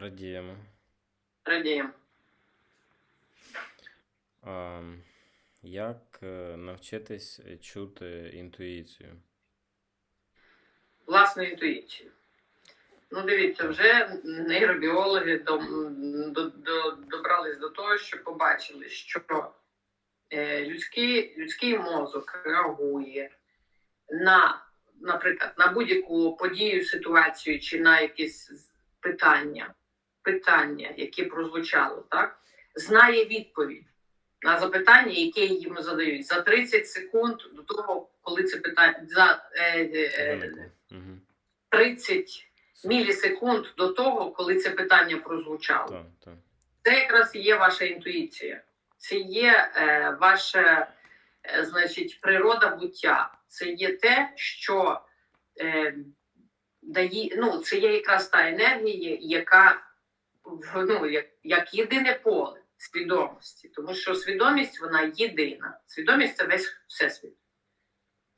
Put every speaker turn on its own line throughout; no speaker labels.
Радіємо.
Радіємо.
А, як е, навчитись чути інтуїцію?
Власну інтуїцію. Ну, дивіться, вже нейробіологи до, до, до, добрались до того, що побачили, що е, людський, людський мозок реагує на, наприклад, на будь-яку подію, ситуацію чи на якісь питання, питання, які прозвучало, так, знає відповідь на запитання, яке йому задають за 30 секунд до того, коли це питання за е, е,
Угу.
30 мілісекунд до того, коли це питання прозвучало.
Так, так.
Це якраз є ваша інтуїція. Це є е, ваша, е, значить, природа буття. Це є те, що е, дає, ну, це є якраз та енергія, яка ну, як, як єдине поле свідомості. Тому що свідомість вона єдина. Свідомість це весь всесвіт.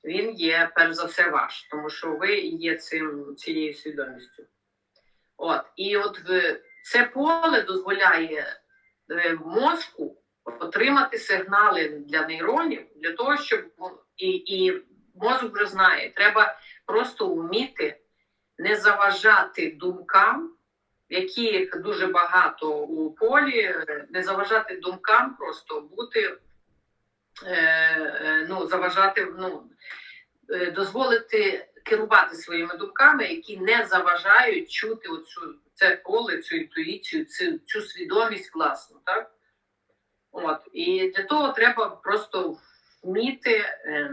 Він є перш за все ваш, тому що ви є цим, цією свідомістю. От, і от це поле дозволяє е, мозку отримати сигнали для нейронів для того, щоб і, і мозок вже знає, треба просто вміти не заважати думкам, яких дуже багато у полі, не заважати думкам, просто бути, е, е, ну, заважати, ну, е, дозволити керувати своїми думками, які не заважають чути оцю це поле, цю інтуїцію, цю, цю свідомість власну, так? От. І для того треба просто вміти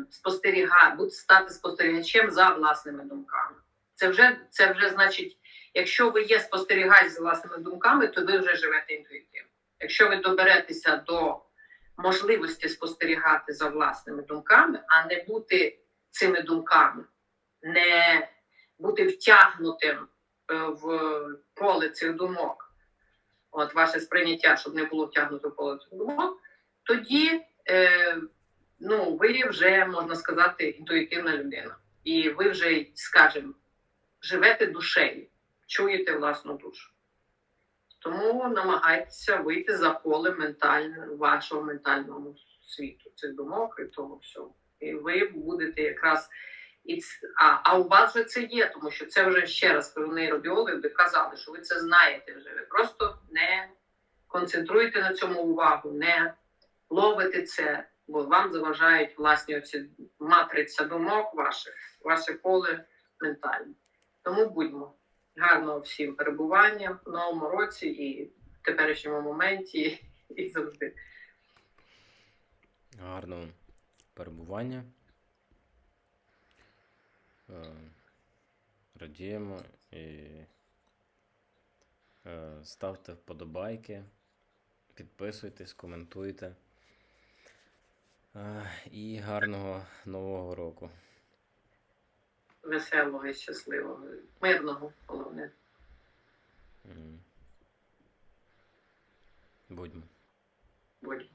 спостерігати, бути стати спостерігачем за власними думками. Це вже, це вже значить, якщо ви є спостерігач за власними думками, то ви вже живете інтуїтивно. Якщо ви доберетеся до можливості спостерігати за власними думками, а не бути цими думками, не бути втягнутим е, в поле цих думок, от ваше сприйняття, щоб не було втягнуто в поле цих думок, тоді е, ну, ви вже, можна сказати, інтуїтивна людина. І ви вже, скажімо, живете душею, чуєте власну душу. Тому намагайтеся вийти за поле ментальне, вашого ментального світу, цих думок і того всього. І ви будете якраз і ц- а, а у вас же це є, тому що це вже ще раз кажу, нейробіологи доказали, що ви це знаєте вже. Ви просто не концентруєте на цьому увагу, не ловите це, бо вам заважають власні оці матриця думок ваших, ваше поле ментальне. Тому будьмо гарного всім перебування в новому році і в теперішньому моменті, і завжди.
Гарного перебування. Е, Радіємо і е, ставте вподобайки, підписуйтесь, коментуйте. Е, І гарного нового року.
Веселого і щасливого, мирного, головне.
Будьмо. Будьмо.
Будь.